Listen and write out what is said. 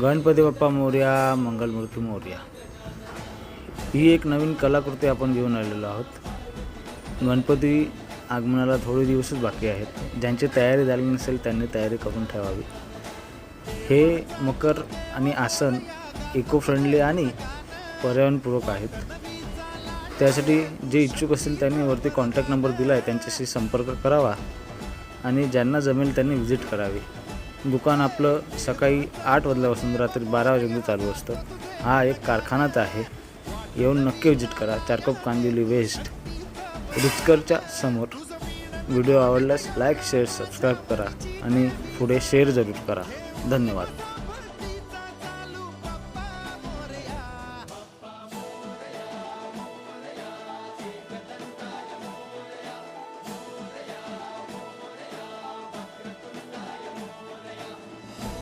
गणपती बाप्पा मोर्या मंगलमूर्ती मोर्या. ही एक नवीन कलाकृती आपण घेऊन आलेलो आहोत. गणपती आगमनाला थोडे दिवसच बाकी आहेत. ज्यांची तयारी झाली नसेल त्यांनी तयारी करून ठेवावी. हे मकर आणि आसन इको फ्रेंडली आणि पर्यावरणपूरक आहेत. त्यासाठी जे इच्छुक असतील त्यांनी वरती कॉन्टॅक्ट नंबर दिला आहे त्यांच्याशी संपर्क करावा आणि ज्यांना जमेल त्यांनी व्हिजिट करावी. दुकान आपलं सकाळी आठ वाजल्यापासून रात्री बारा वाजेपर्यंत चालू असतं. हा एक कारखानाच आहे. येऊन नक्की व्हिजिट करा. चारकोप कांदिवली वेस्ट. रुचकरच्या समोर व्हिडिओ आवडल्यास लाईक शेअर सबस्क्राईब करा आणि पुढे शेअर जरूर करा. धन्यवाद.